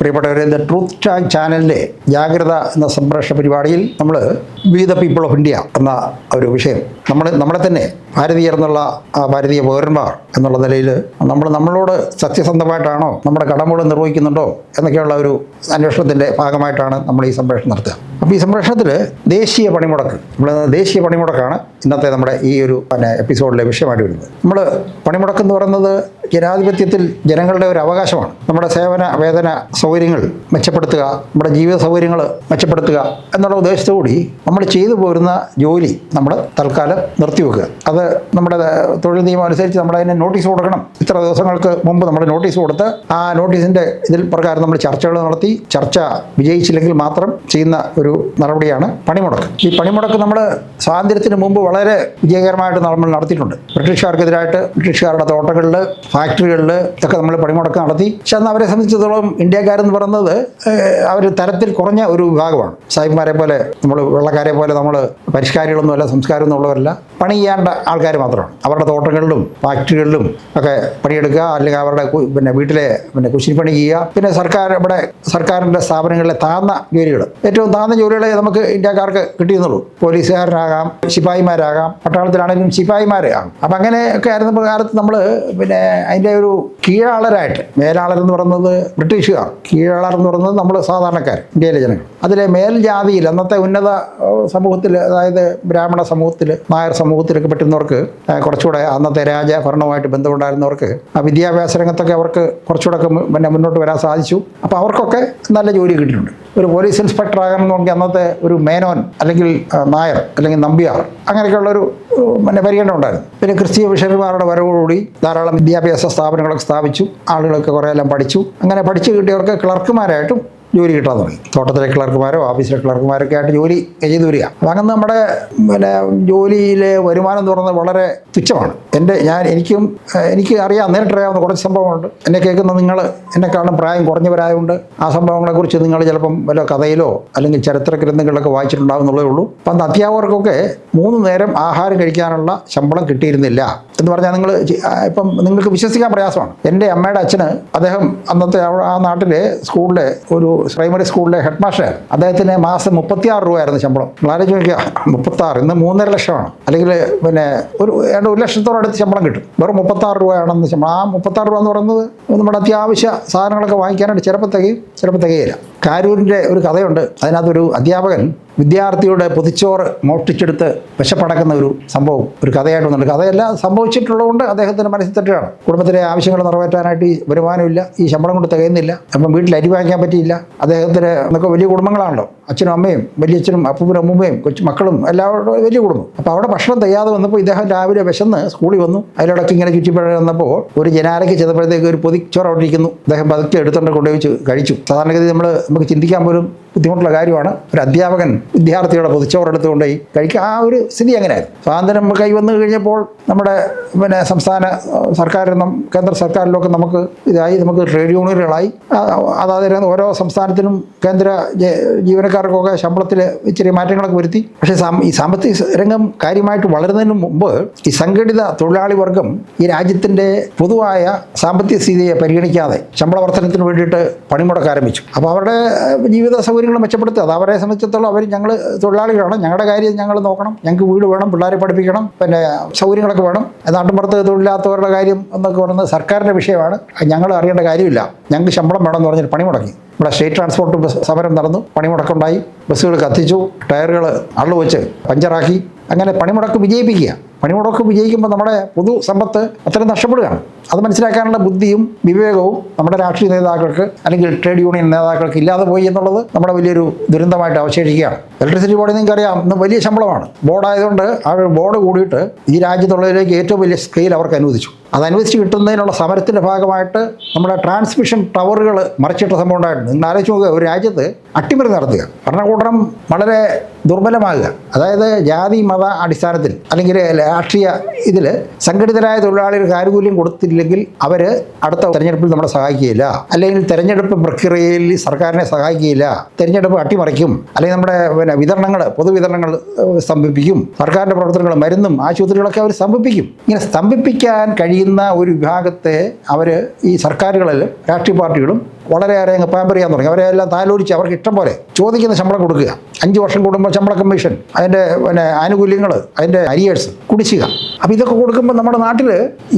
പ്രിയപ്പെട്ടവരെ the truth tag ചാനലിന്റെ ജാഗ്രത എന്ന സംപ്രേഷണ പരിപാടിയിൽ നമ്മൾ we the people of India എന്ന ഒരു വിഷയം. നമ്മൾ നമ്മളെ തന്നെ ഭാരതീയർ എന്നുള്ള ആ ഭാരതീയ പൗരന്മാർ എന്നുള്ള നിലയിൽ നമ്മൾ നമ്മളോട് സത്യസന്ധമായിട്ടാണോ നമ്മുടെ കടമകൾ നിർവഹിക്കുന്നുണ്ടോ എന്നൊക്കെയുള്ള ഒരു അന്വേഷണത്തിന്റെ ഭാഗമായിട്ടാണ് നമ്മൾ ഈ സംപ്രേഷണം നടത്തുക. അപ്പോൾ ഈ സംപ്രേഷണത്തിൽ ദേശീയ പണിമുടക്ക് നമ്മൾ ദേശീയ പണിമുടക്കാണ് ഇന്നത്തെ നമ്മുടെ ഈ ഒരു പിന്നെ എപ്പിസോഡിലെ വിഷയമായിട്ട് വരുന്നത്. നമ്മൾ പണിമുടക്ക് എന്ന് പറയുന്നത് ജനാധിപത്യത്തിൽ ജനങ്ങളുടെ ഒരു അവകാശമാണ്. നമ്മുടെ സേവന വേതന സൗകര്യങ്ങൾ മെച്ചപ്പെടുത്തുക നമ്മുടെ ജീവിത സൗകര്യങ്ങൾ മെച്ചപ്പെടുത്തുക എന്നുള്ള ഉദ്ദേശത്തോടുകൂടി നമ്മൾ ചെയ്തു പോരുന്ന ജോലി നമ്മൾ തൽക്കാലം നിർത്തിവെക്കുക അത് നമ്മുടെ തൊഴിൽ നിയമം അനുസരിച്ച് നമ്മൾ അതിനെ നോട്ടീസ് കൊടുക്കണം. ഇത്ര ദിവസങ്ങൾക്ക് മുമ്പ് നമ്മൾ നോട്ടീസ് കൊടുത്ത് ആ നോട്ടീസിന്റെ ഇതിൽ പ്രകാരം നമ്മൾ ചർച്ചകൾ നടത്തി ചർച്ച വിജയിച്ചില്ലെങ്കിൽ മാത്രം ചെയ്യുന്ന ഒരു നടപടിയാണ് പണിമുടക്ക്. ഈ പണിമുടക്ക് നമ്മൾ സ്വാതന്ത്ര്യത്തിന് മുമ്പ് വളരെ വിജയകരമായിട്ട് നമ്മൾ നടത്തിയിട്ടുണ്ട്. ബ്രിട്ടീഷുകാർക്കെതിരായിട്ട് ബ്രിട്ടീഷുകാരുടെ തോട്ടങ്ങളിൽ ഫാക്ടറികളിൽ ഇതൊക്കെ നമ്മൾ പണിമുടക്ക് നടത്തി. പക്ഷെ അന്ന് അവരെ സംബന്ധിച്ചിടത്തോളം ഇന്ത്യക്കാരെന്ന് പറയുന്നത് അവർ തരത്തിൽ കുറഞ്ഞ ഒരു വിഭാഗമാണ്. സാഹിബ്മാരെ പോലെ നമ്മൾ വെള്ളക്കാരെ പോലെ നമ്മൾ പരിഷ്കാരികളൊന്നുമല്ല സംസ്കാരമൊന്നും ഉള്ളവരല്ല. പണി ചെയ്യേണ്ട ആൾക്കാർ മാത്രമാണ്. അവരുടെ തോട്ടങ്ങളിലും ഫാക്ടറികളിലും ഒക്കെ പണിയെടുക്കുക അല്ലെങ്കിൽ അവരുടെ പിന്നെ വീട്ടിലെ പിന്നെ കുശിനിപ്പണി ചെയ്യുക. പിന്നെ സർക്കാർ ഇവിടെ സർക്കാരിന്റെ സ്ഥാപനങ്ങളിലെ താഴ്ന്ന ജോലികൾ ഏറ്റവും താഴ്ന്ന ജോലികളെ നമുക്ക് ഇന്ത്യക്കാർക്ക് കിട്ടിയെന്നുള്ളൂ. പോലീസുകാരനാകാം ശിപായിമാരാകാം പട്ടാളത്തിലാണെങ്കിലും ശിപ്പായിമാരാകാം അപ്പം അങ്ങനെയൊക്കെ ആയിരുന്ന കാലത്ത് നമ്മൾ പിന്നെ അതിന്റെ ഒരു കീഴാളരായിട്ട് മേലാളരെന്ന് പറയുന്നത് ബ്രിട്ടീഷുകാർ. കീഴാളർ എന്ന് പറയുന്നത് നമ്മൾ സാധാരണക്കാർ ഇന്ത്യയിലെ ജനങ്ങൾ. അതിലെ മേൽജാതിയിൽ അന്നത്തെ ഉന്നത സമൂഹത്തിൽ അതായത് ബ്രാഹ്മണ സമൂഹത്തിൽ നായർ സമൂഹത്തിലൊക്കെ പറ്റുന്നവർക്ക് കുറച്ചുകൂടെ അന്നത്തെ രാജഭരണവുമായിട്ട് ബന്ധമുണ്ടായിരുന്നവർക്ക് ആ വിദ്യാഭ്യാസ രംഗത്തൊക്കെ അവർക്ക് കുറച്ചുകൂടെ പിന്നെ മുന്നോട്ട് വരാൻ സാധിച്ചു. അപ്പോൾ അവർക്കൊക്കെ നല്ല ജോലി കിട്ടിയിട്ടുണ്ട്. ഒരു പോലീസ് ഇൻസ്പെക്ടർ ആകണമെന്നുണ്ടെങ്കിൽ അന്നത്തെ ഒരു മേനോൻ അല്ലെങ്കിൽ നായർ അല്ലെങ്കിൽ നമ്പ്യാർ അങ്ങനെയൊക്കെയുള്ള ഒരു പിന്നെ പരിഗണന ഉണ്ടായിരുന്നു. പിന്നെ ക്രിസ്തീയ മിഷണറിമാരുടെ വരവോടുകൂടി ധാരാളം വിദ്യാഭ്യാസ സ്ഥാപനങ്ങളൊക്കെ സ്ഥാപിച്ചു ആളുകളൊക്കെ കുറേ എല്ലാം പഠിച്ചു. അങ്ങനെ പഠിച്ചു കിട്ടിയവർക്ക് ക്ലർക്കുമാരായിട്ടും ജോലി കിട്ടാൻ തുടങ്ങി തോട്ടത്തിലെ ക്ലർക്കുമാരോ ഓഫീസിലെ ക്ലർക്കുമാരൊക്കെ ആയിട്ട് ജോലി ചെയ്തു വരിക. അങ്ങനെ നമ്മുടെ പിന്നെ ജോലിയിലെ വരുമാനം എന്ന് പറയുന്നത് വളരെ തുച്ഛമാണ്. എന്റെ ഞാൻ എനിക്കും എനിക്ക് അറിയാം നേരിട്ടറിയാവുന്ന കുറച്ച് സംഭവങ്ങളുണ്ട്. എന്നെ കേൾക്കുന്ന നിങ്ങൾ എന്നെക്കാളും പ്രായം കുറഞ്ഞവരായതുകൊണ്ട് ആ സംഭവങ്ങളെക്കുറിച്ച് നിങ്ങൾ ചിലപ്പം വല്ല കഥയിലോ അല്ലെങ്കിൽ ചരിത്ര ഗ്രന്ഥങ്ങളിലൊക്കെ വായിച്ചിട്ടുണ്ടാകുന്നുള്ളേ ഉള്ളൂ. അപ്പം അന്ന് അധ്യാപകർക്കൊക്കെ മൂന്ന് നേരം ആഹാരം കഴിക്കാനുള്ള ശമ്പളം കിട്ടിയിരുന്നില്ല എന്ന് പറഞ്ഞാൽ നിങ്ങൾ ഇപ്പം നിങ്ങൾക്ക് വിശ്വസിക്കാൻ പ്രയാസമാണ്. എന്റെ അമ്മയുടെ അച്ഛന് അദ്ദേഹം അന്നത്തെ ആ നാട്ടിലെ സ്കൂളിലെ ഒരു പ്രൈമറി സ്കൂളിലെ ഹെഡ് മാസ്റ്റർ അദ്ദേഹത്തിന് മാസം മുപ്പത്തിയാറ് രൂപയായിരുന്നു ശമ്പളം. നിങ്ങൾ ആലോചിച്ച് മുപ്പത്തി മുപ്പത്താറ് ഇന്ന് മൂന്നര ലക്ഷമാണ്. അല്ലെങ്കിൽ പിന്നെ ഒരു ഏതാണ്ട് ഒരു ലക്ഷത്തോളം അടുത്ത് ശമ്പളം കിട്ടും. വെറും മുപ്പത്താറ് രൂപയാണെന്ന് ശമ്പളം. ആ മുപ്പത്താറ് രൂപ എന്ന് പറയുന്നത് നമ്മുടെ അത്യാവശ്യ സാധനങ്ങളൊക്കെ വാങ്ങിക്കാനായിട്ട് ചിലപ്പോൾ തികയും ചിലപ്പോൾ തികയില്ല കാരൂരിന്റെ ഒരു കഥയുണ്ട്. അതിനകത്തൊരു അധ്യാപകൻ വിദ്യാർത്ഥിയുടെ പൊതിച്ചോറ് മോഷ്ടിച്ചെടുത്ത് വിശപ്പടക്കുന്ന ഒരു സംഭവം ഒരു കഥയായിട്ട് വന്നിട്ടുണ്ട്. കഥയെല്ലാം സംഭവിച്ചിട്ടുള്ളതുകൊണ്ട് അദ്ദേഹത്തിന്റെ മനസ്സിൽ തട്ടുകയാണ് കുടുംബത്തിലെ ആവശ്യങ്ങൾ നിറവേറ്റാനായിട്ട് ഈ വരുമാനമില്ല ഈ ശമ്പളം കൊണ്ട് തികയുന്നില്ല അപ്പം വീട്ടിൽ അരി വാങ്ങിക്കാൻ പറ്റിയില്ല. അദ്ദേഹത്തിന് എന്നൊക്കെ വലിയ കുടുംബങ്ങളാണല്ലോ. അച്ഛനും അമ്മയും വലിയ അച്ഛനും അപ്പൂപ്പനും അമ്മൂമ്മയും കൊച്ചു മക്കളും എല്ലാവരും വലിയ കുടുംബം. അപ്പോൾ അവിടെ ഭക്ഷണം തയ്യാതെ വന്നപ്പോൾ ഇദ്ദേഹം രാവിലെ വിശന്ന് സ്കൂളിൽ വന്നു. അതിലടക്കം ഇങ്ങനെ ചുറ്റിപ്പഴ വന്നപ്പോൾ ഒരു ജനാലയ്ക്ക് ചെന്നപ്പോഴത്തേക്ക് ഒരു പൊതിച്ചോറ് അവിടെ ഇരിക്കുന്നു. അദ്ദേഹം പതുക്കെ എടുത്തുകൊണ്ട് കൊണ്ടുപോയി കഴിച്ചു. സാധാരണഗതി നമ്മൾ നമുക്ക് ചിന്തിക്കാൻ പോലും ബുദ്ധിമുട്ടുള്ള കാര്യമാണ്. ഒരു അധ്യാപകൻ വിദ്യാർത്ഥിയുടെ പൊതിച്ചോറ് എടുത്തുകൊണ്ടുപോയി കഴിക്കുക. ആ ഒരു സ്ഥിതി അങ്ങനെയായിരുന്നു സ്വാതന്ത്ര്യം കൈവന്നു കഴിഞ്ഞപ്പോൾ നമ്മുടെ പിന്നെ സംസ്ഥാന സർക്കാരിനും കേന്ദ്ര സർക്കാരിലൊക്കെ നമുക്ക് ഇതായി. നമുക്ക് ട്രേഡ് യൂണിയനുകളായി. അതായത് ഓരോ സംസ്ഥാനത്തിനും കേന്ദ്ര ജീവനക്കാർക്കൊക്കെ ശമ്പളത്തിൽ ചെറിയ മാറ്റങ്ങളൊക്കെ വരുത്തി. പക്ഷേ ഈ സാമ്പത്തിക രംഗം കാര്യമായിട്ട് വളരുന്നതിന് മുമ്പ് ഈ സംഘടിത തൊഴിലാളി വർഗം ഈ രാജ്യത്തിന്റെ പൊതുവായ സാമ്പത്തിക സ്ഥിതിയെ പരിഗണിക്കാതെ ശമ്പള വർധനത്തിന് വേണ്ടിയിട്ട് പണിമുടക്ക് അപ്പോൾ അവരുടെ ജീവിത സൗകര്യങ്ങൾ മെച്ചപ്പെടുത്തുക. അത് അവരെ സംബന്ധിച്ചിടത്തോളം അവർ ഞങ്ങൾ തൊഴിലാളികളാണ്. ഞങ്ങളുടെ കാര്യം ഞങ്ങൾ നോക്കണം. ഞങ്ങൾക്ക് വീട് വേണം പിള്ളേരെ പഠിപ്പിക്കണം പിന്നെ സൗകര്യങ്ങളൊക്കെ വേണം. നാട്ടിൻപുറത്ത് തൊഴിലില്ലാത്തവരുടെ കാര്യം എന്നൊക്കെ പറയുന്നത് സർക്കാരിന്റെ വിഷയമാണ്. ഞങ്ങൾ അറിയേണ്ട കാര്യമില്ല. ഞങ്ങൾക്ക് ശമ്പളം വേണം എന്ന് വേണമെന്ന് പണി മുടക്കി ഇവിടെ സ്റ്റേറ്റ് ട്രാൻസ്പോർട്ട് ബസ് സമരം നടന്നു. പണിമുടക്കുണ്ടായി ബസ്സുകൾ കത്തിച്ചു. ടയറുകൾ അള്ളു വെച്ച് പഞ്ചറാക്കി. അങ്ങനെ പണിമുടക്ക് വിജയിപ്പിക്കുക. പണിമുടക്ക് വിജയിക്കുമ്പോൾ നമ്മുടെ പൊതു സമ്പത്ത് അത്രയും നഷ്ടപ്പെടുകയാണ്. അത് മനസ്സിലാക്കാനുള്ള ബുദ്ധിയും വിവേകവും നമ്മുടെ രാഷ്ട്രീയ നേതാക്കൾക്ക് അല്ലെങ്കിൽ ട്രേഡ് യൂണിയൻ നേതാക്കൾക്ക് ഇല്ലാതെ പോയി എന്നുള്ളത് നമ്മുടെ വലിയൊരു ദുരന്തമായിട്ട് അവശേഷിക്കുകയാണ്. ഇലക്ട്രിസിറ്റി ബോർഡ് നിങ്ങൾക്കറിയാം ഇന്ന് വലിയ ശമ്പളമാണ്. ബോർഡായതുകൊണ്ട് ആ ബോർഡ് കൂടിയിട്ട് ഈ രാജ്യത്തുള്ളതിലേക്ക് ഏറ്റവും വലിയ സ്കെയിൽ അവർക്ക് അനുവദിച്ചു. അത് അനുവദിച്ച് കിട്ടുന്നതിനുള്ള സമരത്തിന്റെ ഭാഗമായിട്ട് നമ്മുടെ ട്രാൻസ്മിഷൻ ടവറുകൾ മറിച്ചിട്ട സംഭവം ഉണ്ടായിട്ടുണ്ട്. നിങ്ങൾ ആലോചിച്ച് നോക്കുക ഒരു രാജ്യത്ത് അട്ടിമറി നടത്തുക. ഭരണകൂടം വളരെ ദുർബലമാകുക. അതായത് ജാതി മത അടിസ്ഥാനത്തിൽ അല്ലെങ്കിൽ രാഷ്ട്രീയ ഇതിൽ സംഘടിതരായ തൊഴിലാളികൾക്ക് ആനുകൂല്യം കൊടുത്തില്ലെങ്കിൽ അവർ അടുത്ത തെരഞ്ഞെടുപ്പിൽ നമ്മളെ സഹായിക്കുകയില്ല. അല്ലെങ്കിൽ തെരഞ്ഞെടുപ്പ് പ്രക്രിയയിൽ സർക്കാരിനെ സഹായിക്കുകയില്ല. തെരഞ്ഞെടുപ്പ് അട്ടിമറിക്കും. അല്ലെങ്കിൽ നമ്മുടെ പിന്നെ വിതരണങ്ങൾ പൊതുവിതരണങ്ങൾ സ്തംഭിപ്പിക്കും. സർക്കാരിന്റെ പ്രവർത്തനങ്ങൾ മരുന്നും ആശുപത്രികളൊക്കെ അവർ സ്തംഭിപ്പിക്കും. ഇങ്ങനെ സ്തംഭിപ്പിക്കാൻ കഴിയുന്ന ഒരു വിഭാഗത്തെ അവർ ഈ സർക്കാരുകളിലും രാഷ്ട്രീയ പാർട്ടികളും വളരെയേറെ അങ്ങ് പാമ്പർ ചെയ്യാൻ തുടങ്ങി. അവരെല്ലാം താലോലിച്ച് അവർക്ക് ഇഷ്ടം പോലെ ചോദിക്കുന്ന ശമ്പളം കൊടുക്കുക. അഞ്ച് വർഷം കൂടുമ്പോൾ ശമ്പള കമ്മീഷൻ അതിന്റെ പിന്നെ ആനുകൂല്യങ്ങൾ അതിന്റെ അരിയേഴ്സ് കുടിശ്ശിക. അപ്പോൾ ഇതൊക്കെ കൊടുക്കുമ്പോൾ നമ്മുടെ നാട്ടിൽ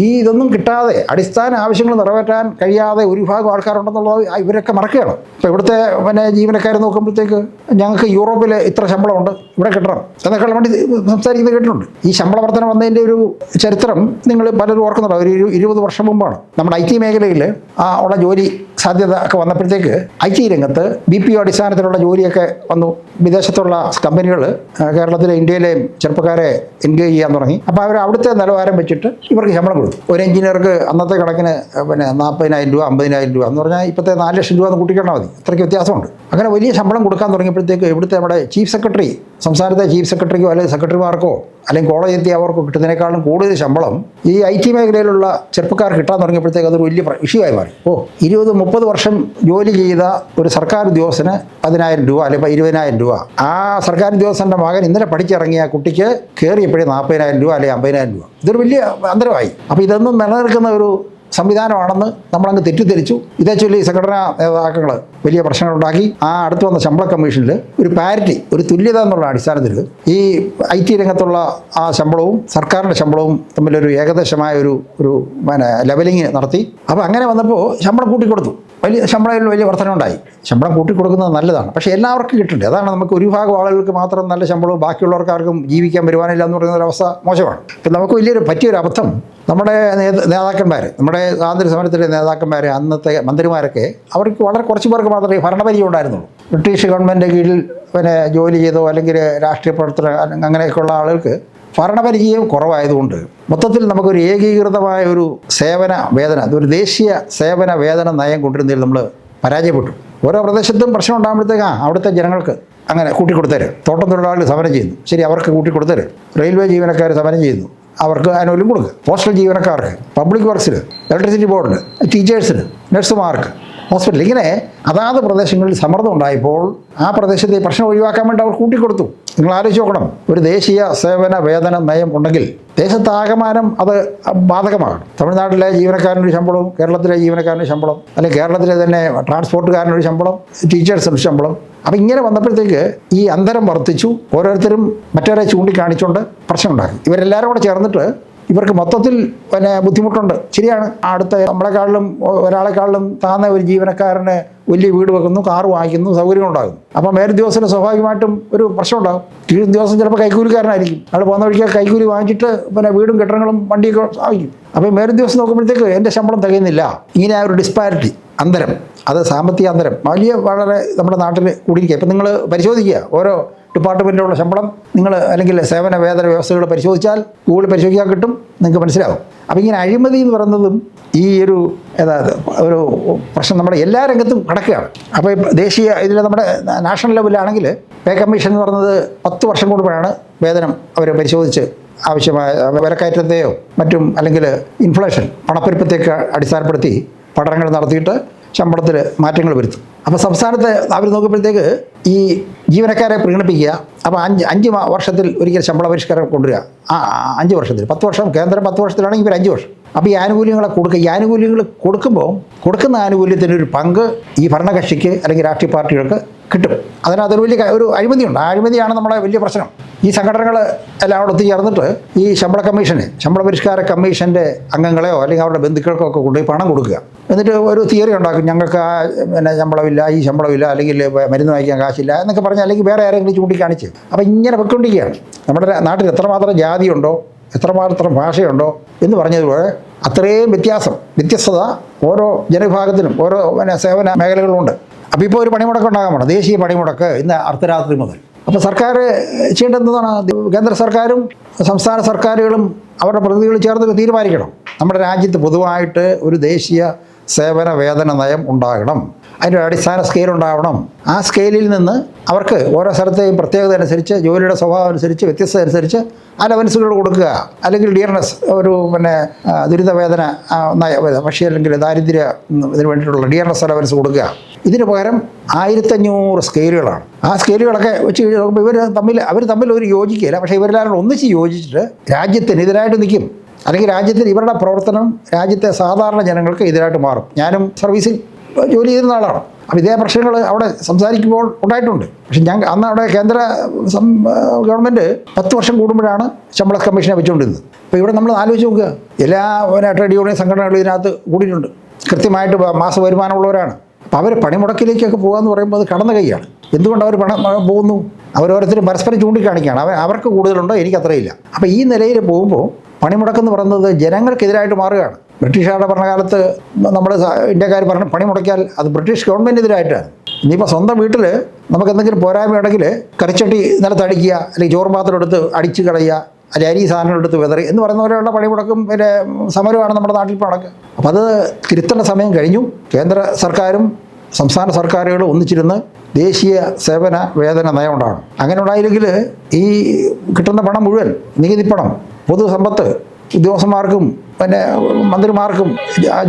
ഈ ഇതൊന്നും കിട്ടാതെ അടിസ്ഥാന ആവശ്യങ്ങൾ നിറവേറ്റാൻ കഴിയാതെ ഒരു വിഭാഗം ആൾക്കാരുണ്ടെന്നുള്ളത് ഇവരൊക്കെ മറക്കുകയാണ്. ഇപ്പോൾ ഇവിടുത്തെ പിന്നെ ജീവനക്കാരെ നോക്കുമ്പോഴത്തേക്ക് ഞങ്ങൾക്ക് യൂറോപ്പിൽ ഇത്ര ശമ്പളമുണ്ട് ഇവിടെ കിട്ടണം. എന്നൊക്കെ വേണ്ടി സംസാരിക്കുന്നത് കേട്ടിട്ടുണ്ട്. ഈ ശമ്പള വർധന വന്നതിന്റെ ഒരു ചരിത്രം നിങ്ങൾ പലരും ഓർക്കുന്നുണ്ടോ? ഒരു ഇരുപത് വർഷം മുമ്പാണ്. നമ്മുടെ ഐ ടി മേഖലയിൽ ആ ഉള്ള ജോലി സാധ്യത ഒക്കെ വന്നപ്പോഴത്തേക്ക് ഐ ടി രംഗത്ത് ബി പി ഒ അടിസ്ഥാനത്തിലുള്ള ജോലിയൊക്കെ വന്നു. വിദേശത്തുള്ള കമ്പനികൾ കേരളത്തിലെ ഇന്ത്യയിലെയും ചെറുപ്പക്കാരെ എൻഗേജ് ചെയ്യാൻ തുടങ്ങി. അപ്പോൾ അവർ അവിടുത്തെ നിലവാരം വെച്ചിട്ട് ഇവർക്ക് ശമ്പളം കൊടുത്തു. ഒരു എഞ്ചിനീയർക്ക് അന്നത്തെ കണക്കിന് പിന്നെ നാൽപ്പതിനായിരം രൂപ അമ്പതിനായിരം രൂപ എന്ന് പറഞ്ഞാൽ ഇപ്പോഴത്തെ നാല് ലക്ഷം രൂപ എന്ന് കൂട്ടിക്കേണ്ടാൽ മതി. അത്രയ്ക്ക് വ്യത്യാസമുണ്ട്. അങ്ങനെ വലിയ ശമ്പളം കൊടുക്കാൻ തുടങ്ങിയപ്പോഴത്തേക്ക് ഇവിടുത്തെ നമ്മുടെ ചീഫ് സെക്രട്ടറി സംസ്ഥാനത്തെ ചീഫ് സെക്രട്ടറിക്കോ അല്ലെങ്കിൽ സെക്രട്ടറിമാർക്കോ അല്ലെങ്കിൽ കോളേജ് എത്തിയവർക്കോ കിട്ടുന്നതിനേക്കാളും കൂടുതൽ ശമ്പളം ഈ ഐ ടി മേഖലയിലുള്ള ചെറുപ്പക്കാർ കിട്ടാൻ തുടങ്ങിയപ്പോഴത്തേക്ക് അതൊരു വലിയ ഇഷ്യൂ മാറി. ഓ ഇരുപത് മുപ്പത് വർഷം ജോലി ചെയ്ത ഒരു സർക്കാർ ഉദ്യോഗസ്ഥന് പതിനായിരം രൂപ അല്ലെങ്കിൽ ഇരുപതിനായിരം രൂപ. ആ സർക്കാർ ഉദ്യോഗസ്ഥന്റെ മകൻ ഇന്നലെ പഠിച്ചിറങ്ങിയ കുട്ടിക്ക് കയറിയപ്പോഴേ നാൽപ്പതിനായിരം രൂപ അല്ലെങ്കിൽ അമ്പതിനായിരം രൂപ. ഇതൊരു വലിയ അന്തരമായി. അപ്പോൾ ഇതൊന്നും നിലനിൽക്കുന്ന ഒരു സംവിധാനമാണെന്ന് നമ്മളങ്ങ് തെറ്റിദ്ധരിച്ചു. ഇതേ ചൊല്ലി സംഘടനാ നേതാക്കൾ വലിയ പ്രശ്നങ്ങളുണ്ടാക്കി. ആ അടുത്ത് വന്ന ശമ്പള കമ്മീഷനിൽ ഒരു പാരിറ്റി ഒരു തുല്യത എന്നുള്ള അടിസ്ഥാനത്തിൽ ഈ ഐ ടി രംഗത്തുള്ള ആ ശമ്പളവും സർക്കാരിന്റെ ശമ്പളവും തമ്മിലൊരു ഏകദേശമായ ഒരു ഒരു പിന്നെ ലെവലിങ് നടത്തി. അപ്പോൾ അങ്ങനെ വന്നപ്പോൾ ശമ്പളം കൂട്ടിക്കൊടുത്തു. വലിയ ശമ്പളത്തിൽ വലിയ വർധനമുണ്ടായി ശമ്പളം കൂട്ടിക്കൊടുക്കുന്നത് നല്ലതാണ്. പക്ഷേ എല്ലാവർക്കും കിട്ടണ്ടേ അതാണ് നമുക്ക് ഒരു ഭാഗം ആളുകൾക്ക് മാത്രം നല്ല ശമ്പളവും ബാക്കിയുള്ളവർക്ക് ആർക്കും ജീവിക്കാൻ വരുവാനില്ല എന്ന് പറയുന്ന ഒരു അവസ്ഥ മോശമാണ്. ഇപ്പം നമുക്ക് വലിയൊരു പറ്റിയൊരു അബദ്ധം നമ്മുടെ നേത- നേതാക്കന്മാർ നമ്മുടെ സ്വാതന്ത്ര്യ സമരത്തിലെ നേതാക്കന്മാർ അന്നത്തെ മന്ത്രിമാരൊക്കെ അവർക്ക് വളരെ കുറച്ച് പേർക്ക് മാത്രമേ ഭരണപരിചയം ഉണ്ടായിരുന്നുള്ളൂ. ബ്രിട്ടീഷ് ഗവൺമെന്റ് കീഴിൽ പിന്നെ ജോലി ചെയ്തോ അല്ലെങ്കിൽ രാഷ്ട്രീയ പ്രവർത്തനം അങ്ങനെയൊക്കെയുള്ള ആളുകൾക്ക് ഭരണപരിചയം കുറവായതുകൊണ്ട് മൊത്തത്തിൽ നമുക്കൊരു ഏകീകൃതമായ ഒരു സേവന വേദന ഒരു ദേശീയ സേവന വേദന നയം കൊണ്ടിരുന്നതിൽ നമ്മൾ പരാജയപ്പെട്ടു. ഓരോ പ്രദേശത്തും പ്രശ്നം ഉണ്ടാകുമ്പോഴത്തേക്ക് ആ അവിടുത്തെ ജനങ്ങൾക്ക് അങ്ങനെ കൂട്ടിക്കൊടുത്തരും. തോട്ടം തൊഴിലാളികൾ സമരം ചെയ്യുന്നു. ശരി അവർക്ക് കൂട്ടിക്കൊടുത്തരും. റെയിൽവേ ജീവനക്കാർ സമരം ചെയ്യുന്നു. അവർക്ക് അതിനൊരു കൊടുക്കുക പോസ്റ്റൽ ജീവനക്കാർക്ക് പബ്ലിക് വർക്ക്സിന് ഇലക്ട്രിസിറ്റി ബോർഡിന് ടീച്ചേഴ്സിന് നഴ്സുമാർക്ക് ഹോസ്പിറ്റൽ ഇങ്ങനെ അതാത് പ്രദേശങ്ങളിൽ സമ്മർദ്ദം ഉണ്ടായപ്പോൾ ആ പ്രദേശത്തെ പ്രശ്നം ഒഴിവാക്കാൻ വേണ്ടി അവർ കൂട്ടിക്കൊടുത്തു. നിങ്ങൾ ആലോചിച്ച് നോക്കണം. ഒരു ദേശീയ സേവന വേതന നയം ഉണ്ടെങ്കിൽ ദേശത്താകമാനം അത് ബാധകമാണ്. തമിഴ്നാട്ടിലെ ജീവനക്കാരനൊരു ശമ്പളവും കേരളത്തിലെ ജീവനക്കാരന് ശമ്പളം അല്ലെങ്കിൽ കേരളത്തിലെ തന്നെ ട്രാൻസ്പോർട്ടുകാരനൊരു ശമ്പളം ടീച്ചേഴ്സിന് ശമ്പളം. അപ്പം ഇങ്ങനെ വന്നപ്പോഴത്തേക്ക് ഈ അന്തരം വർദ്ധിച്ചു. ഓരോരുത്തരും മറ്റവരെ ചൂണ്ടിക്കാണിച്ചുകൊണ്ട് പ്രശ്നമുണ്ടാക്കി. ഇവരെല്ലാവരും കൂടെ ചേർന്നിട്ട് ഇവർക്ക് മൊത്തത്തിൽ പിന്നെ ബുദ്ധിമുട്ടുണ്ട്. ശരിയാണ്. അടുത്ത നമ്മളെക്കാളിലും ഒരാളെക്കാളിലും താന്ന ഒരു ജീവനക്കാരന് വലിയ വീട് വെക്കുന്നു കാറ് വാങ്ങിക്കുന്നു സൗകര്യങ്ങളുണ്ടാകും അപ്പം മേലുദ്യോഗസ്ഥന് സ്വാഭാവികമായിട്ടും ഒരു പ്രശ്നം ഉണ്ടാകും. കീഴുദ്യോഗസ്ഥൻ ചിലപ്പോൾ കൈക്കൂലിക്കാരനായിരിക്കും. അവിടെ പോകുന്ന വഴിക്ക് കൈക്കൂലി വാങ്ങിച്ചിട്ട് പിന്നെ വീടും കെട്ടിടങ്ങളും വണ്ടിയൊക്കെ വാങ്ങിക്കും അപ്പോൾ മേലുദ്യോഗസ്ഥൻ നോക്കുമ്പോഴത്തേക്ക് എന്റെ ശമ്പളം തികയുന്നില്ല. ഇങ്ങനെ ആ ഒരു ഡിസ്പാരിറ്റി അന്തരം. അത് സാമ്പത്തിക അന്തരം. വലിയ വളരെ നമ്മുടെ നാട്ടിൽ കൂടിയിരിക്കുക. ഇപ്പം നിങ്ങൾ പരിശോധിക്കുക. ഓരോ ഡിപ്പാർട്ട്മെന്റിലുള്ള ശമ്പളം നിങ്ങൾ അല്ലെങ്കിൽ സേവന വേതന വ്യവസ്ഥകൾ പരിശോധിച്ചാൽ ഗൂഗിൾ പരിശോധിക്കാൻ കിട്ടും. നിങ്ങൾക്ക് മനസ്സിലാവും. അപ്പോൾ ഇങ്ങനെ അഴിമതി എന്ന് പറയുന്നതും ഈ ഒരു അതായത് ഒരു പ്രശ്നം നമ്മുടെ എല്ലാ രംഗത്തും കിടക്കുകയാണ് അപ്പോൾ ദേശീയ ഇതിൽ നമ്മുടെ നാഷണൽ ലെവലിലാണെങ്കിൽ പേ കമ്മീഷൻ എന്ന് പറയുന്നത് പത്ത് വർഷം കൂടുമ്പോഴാണ് വേതനം അവർ പരിശോധിച്ച് ആവശ്യമായ വിലക്കയറ്റത്തെയോ മറ്റും അല്ലെങ്കിൽ ഇൻഫ്ലേഷൻ പണപ്പെരുപ്പത്തെയൊക്കെ അടിസ്ഥാനപ്പെടുത്തി പഠനങ്ങൾ നടത്തിയിട്ട് ശമ്പളത്തിൽ മാറ്റങ്ങൾ വരുത്തും. അപ്പോൾ സംസ്ഥാനത്ത് അവർ നോക്കുമ്പോഴത്തേക്ക് ഈ ജീവനക്കാരെ പ്രീണിപ്പിക്കുക അപ്പോൾ അഞ്ച് അഞ്ച് വർഷത്തിൽ ഒരിക്കൽ ശമ്പള പരിഷ്കാരം കൊണ്ടുവരിക. ആ അഞ്ച് വർഷത്തിൽ. പത്ത് വർഷം കേന്ദ്രം പത്ത് വർഷത്തിലാണെങ്കിൽ ഇവർ അഞ്ച് വർഷം. അപ്പോൾ ഈ ആനുകൂല്യങ്ങളെ കൊടുക്കുക. ഈ ആനുകൂല്യങ്ങൾ കൊടുക്കുമ്പോൾ കൊടുക്കുന്ന ആനുകൂല്യത്തിന്റെ ഒരു പങ്ക് ഈ ഭരണകക്ഷിക്ക് അല്ലെങ്കിൽ രാഷ്ട്രീയ പാർട്ടികൾക്ക് കിട്ടും. അതിനകത്ത് ഒരു വലിയ ഒരു അഴിമതിയുണ്ട്. ആ അഴിമതിയാണ് നമ്മുടെ വലിയ പ്രശ്നം. ഈ സംഘടനകൾ എല്ലാം അവിടെ ഒത്തുചേർന്നിട്ട് ഈ ശമ്പള കമ്മീഷന് ശമ്പള പരിഷ്കാര കമ്മീഷന്റെ അംഗങ്ങളെയോ അല്ലെങ്കിൽ അവരുടെ ബന്ധുക്കൾക്കോ ഒക്കെ കൊണ്ടുപോയി പണം കൊടുക്കുക. എന്നിട്ട് ഒരു തിയറി ഉണ്ടാക്കും. ഞങ്ങൾക്ക് ആ പിന്നെ ശമ്പളമില്ല ഈ ശമ്പളമില്ല അല്ലെങ്കിൽ മരുന്ന് വാങ്ങിക്കാൻ കാശില്ല എന്നൊക്കെ പറഞ്ഞ് അല്ലെങ്കിൽ വേറെ ആരെങ്കിലും ചൂണ്ടിക്കാണിച്ച്. അപ്പോൾ ഇങ്ങനെ പൊയ്ക്കൊണ്ടിരിക്കുകയാണ്. നമ്മുടെ നാട്ടിൽ എത്രമാത്രം ജാതിയുണ്ടോ എത്രമാത്രം ഭാഷയുണ്ടോ എന്ന് പറഞ്ഞതുപോലെ അത്രയും വ്യത്യാസം വ്യത്യസ്തത ഓരോ ജനവിഭാഗത്തിനും ഓരോ പിന്നെ സേവന മേഖലകളുമുണ്ട് അപ്പോൾ ഇപ്പോൾ ഒരു പണിമുടക്ക് ഉണ്ടാകാൻ പോണം. ദേശീയ പണിമുടക്ക് ഇന്ന് അർദ്ധരാത്രി മുതൽ. അപ്പോൾ സർക്കാർ ചെയ്യേണ്ടതാണ് കേന്ദ്ര സർക്കാരും സംസ്ഥാന സർക്കാരുകളും അവരുടെ പ്രതിനിധികൾ ചേർന്ന് തീരുമാനിക്കണം. നമ്മുടെ രാജ്യത്ത് പൊതുവായിട്ട് ഒരു ദേശീയ സേവന വേതന നയം ഉണ്ടാകണം. അതിന്റെ അടിസ്ഥാന സ്കെയിൽ ഉണ്ടാവണം. ആ സ്കെയിലിൽ നിന്ന് അവർക്ക് ഓരോ സ്ഥലത്തെയും പ്രത്യേകത അനുസരിച്ച് ജോലിയുടെ സ്വഭാവം അനുസരിച്ച് വ്യത്യസ്തത അനുസരിച്ച് അലവൻസുകൾ കൊടുക്കുക. അല്ലെങ്കിൽ ഡിയർനെസ് ഒരു പിന്നെ ദുരിത വേദന പക്ഷേ അല്ലെങ്കിൽ ദാരിദ്ര്യ ഇതിന് വേണ്ടിയിട്ടുള്ള ഡിയർനെസ് അലവൻസ് കൊടുക്കുക. ഇതിന് പകരം ആയിരത്തഞ്ഞൂറ് സ്കെയിലുകളാണ് ആ സ്കെയിലുകളൊക്കെ വെച്ച് നോക്കുമ്പോൾ ഇവർ തമ്മിൽ അവർ തമ്മിൽ ഒരു യോജിക്കില്ല പക്ഷേ ഇവരെല്ലാവരും ഒന്നിച്ച് യോജിച്ചിട്ട് രാജ്യത്തിന് എതിരായിട്ട് നിൽക്കും. അല്ലെങ്കിൽ രാജ്യത്തിന് ഇവരുടെ പ്രവർത്തനം രാജ്യത്തെ സാധാരണ ജനങ്ങൾക്ക് എതിരായിട്ട് മാറും. ഞാനും സർവീസിൽ ജോലി ചെയ്യുന്ന ആളാണ്. അപ്പോൾ ഇതേ പ്രശ്നങ്ങൾ അവിടെ സംസാരിക്കുമ്പോൾ ഉണ്ടായിട്ടുണ്ട്. പക്ഷെ ഞാൻ അന്ന് അവിടെ കേന്ദ്ര ഗവൺമെന്റ് പത്ത് വർഷം കൂടുമ്പോഴാണ് ശമ്പള കമ്മീഷനെ വെച്ചുകൊണ്ടിരുന്നത്. അപ്പോൾ ഇവിടെ നമ്മൾ ആലോചിച്ച് നോക്കുക. എല്ലാ ട്രേഡ് യൂണിയൻ സംഘടനകളും ഇതിനകത്ത് കൂടിയിട്ടുണ്ട്. കൃത്യമായിട്ട് മാസ വരുമാനമുള്ളവരാണ്. അപ്പോൾ അവർ പണിമുടക്കിലേക്കൊക്കെ പോകാമെന്ന് പറയുമ്പോൾ അത് കടന്ന കൈയാണ്. എന്തുകൊണ്ട് അവർ പണം പോകുന്നു? അവരോരോരുത്തരും പരസ്പരം ചൂണ്ടിക്കാണിക്കുകയാണ്. അവർ അവർക്ക് കൂടുതലുണ്ടോ? എനിക്ക് അത്രയില്ല അപ്പോൾ ഈ നിലയിൽ പോകുമ്പോൾ പണിമുടക്കെന്ന് പറയുന്നത് ജനങ്ങൾക്കെതിരായിട്ട് മാറുകയാണ്. ബ്രിട്ടീഷുകാരുടെ ഭരണകാലത്ത് നമ്മൾ ഇന്ത്യക്കാർ പറഞ്ഞ പണി മുടക്കിയാൽ അത് ബ്രിട്ടീഷ് ഗവൺമെന്റിനെതിരായിട്ടാണ് ഇനിയിപ്പോൾ സ്വന്തം വീട്ടിൽ നമുക്ക് എന്തെങ്കിലും പോരായ്മ ഉണ്ടെങ്കിൽ കറിച്ചട്ടി നിലത്തടിക്കുക അല്ലെങ്കിൽ ചോറ് പാത്രം എടുത്ത് അടിച്ച് കളയുക അല്ലെങ്കിൽ അരി സാധനങ്ങൾ എടുത്ത് വിതറി എന്ന് പറയുന്ന പോലെയുള്ള പണിമുടക്കും പിന്നെ സമരമാണ് നമ്മുടെ നാട്ടിൽ നടക്കുക. അപ്പോൾ അത് തിരുത്തേണ്ട സമയം കഴിഞ്ഞു. കേന്ദ്ര സർക്കാരും സംസ്ഥാന സർക്കാരുകളും ഒന്നിച്ചിരുന്ന് ദേശീയ സേവന വേതന നയം ഉണ്ടാകണം. അങ്ങനെ ഉണ്ടായില്ലെങ്കിൽ ഈ കിട്ടുന്ന പണം മുഴുവൻ നികുതി പണം പൊതുസമ്പത്ത് ഉദ്യോഗസ്ഥന്മാർക്കും പിന്നെ മന്ത്രിമാർക്കും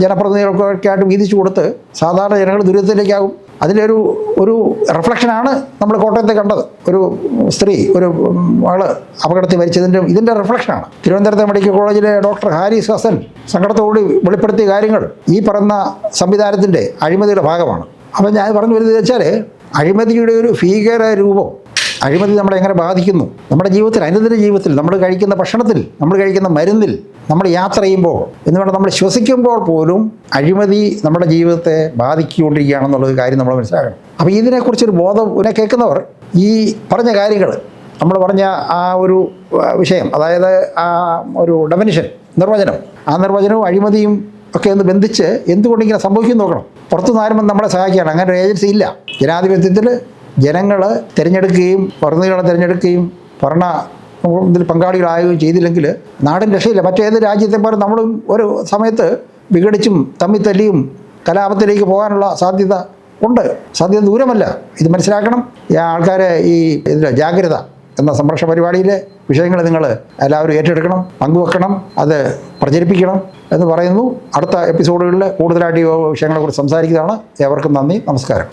ജനപ്രതിനിധികൾക്കൊക്കെ ആയിട്ട് വീതിച്ചു കൊടുത്ത് സാധാരണ ജനങ്ങൾ ദുരിതത്തിലേക്കാകും. അതിലൊരു ഒരു റിഫ്ലക്ഷനാണ് നമ്മൾ കോട്ടയത്തെ കണ്ടത്. ഒരു സ്ത്രീ ഒരു ആൾ അപകടത്തിൽ മരിച്ചതിന്റെ ഇതിന്റെ റിഫ്ലക്ഷനാണ്. തിരുവനന്തപുരത്തെ മെഡിക്കൽ കോളേജിലെ ഡോക്ടർ ഹാരിസ് ഹസൻ സങ്കടത്തോടുകൂടി വെളിപ്പെടുത്തിയ കാര്യങ്ങൾ ഈ പറഞ്ഞ സംവിധാനത്തിന്റെ അഴിമതിയുടെ ഭാഗമാണ്. അപ്പം ഞാൻ പറഞ്ഞു വരുന്നത് വെച്ചാൽ അഴിമതിയുടെ ഒരു ഭീകര രൂപം അഴിമതി നമ്മളെ എങ്ങനെ ബാധിക്കുന്നു? നമ്മുടെ ജീവിതത്തിൽ അനുദിന ജീവിതത്തിൽ നമ്മൾ കഴിക്കുന്ന ഭക്ഷണത്തിൽ നമ്മൾ കഴിക്കുന്ന മരുന്നിൽ നമ്മൾ യാത്ര ചെയ്യുമ്പോൾ എന്ന് പറഞ്ഞാൽ നമ്മൾ ശ്വസിക്കുമ്പോൾ പോലും അഴിമതി നമ്മുടെ ജീവിതത്തെ ബാധിച്ചുകൊണ്ടിരിക്കുകയാണെന്നുള്ളൊരു കാര്യം നമ്മൾ മനസ്സിലാക്കണം. അപ്പോൾ ഇതിനെക്കുറിച്ചൊരു ബോധം ഇതിനെ കേൾക്കുന്നവർ ഈ പറഞ്ഞ കാര്യങ്ങൾ നമ്മൾ പറഞ്ഞ ആ ഒരു വിഷയം അതായത് ആ ഒരു ഡെഫിനിഷൻ നിർവചനം ആ നിർവചനവും അഴിമതിയും ഒക്കെ ഒന്ന് ബന്ധിച്ച് എന്തുകൊണ്ട് ഇങ്ങനെ സംഭവിക്കും നോക്കണം. പുറത്തുനിന്ന് ആരും നമ്മളെ സഹായിക്കുകയാണ്. അങ്ങനെ ഒരു ഏജൻസി ഇല്ല. ജനാധിപത്യത്തിൽ ജനങ്ങൾ തിരഞ്ഞെടുക്കുകയും പ്രതിനിധികളെ തിരഞ്ഞെടുക്കുകയും ഭരണ ഇതിൽ പങ്കാളികളാകുകയും ചെയ്തില്ലെങ്കിൽ നാടൻ രക്ഷയില്ല. മറ്റേത് രാജ്യത്തെ പോലെ നമ്മളും ഒരു സമയത്ത് വിഘടിച്ചും തമ്മിത്തല്ലിയും കലാപത്തിലേക്ക് പോകാനുള്ള സാധ്യത ഉണ്ട്. സാധ്യത ദൂരമല്ല. ഇത് മനസ്സിലാക്കണം. ഈ ആൾക്കാരെ ഈ ഇതിൽ ജാഗ്രത എന്ന സംരക്ഷണ പരിപാടിയിലെ വിഷയങ്ങൾ നിങ്ങൾ എല്ലാവരും ഏറ്റെടുക്കണം പങ്കുവെക്കണം അത് പ്രചരിപ്പിക്കണം എന്ന് പറയുന്നു. അടുത്ത എപ്പിസോഡുകളിൽ കൂടുതലായിട്ട് വിഷയങ്ങളെക്കുറിച്ച് സംസാരിക്കുന്നതാണ്. ഏവർക്കും നന്ദി. നമസ്കാരം.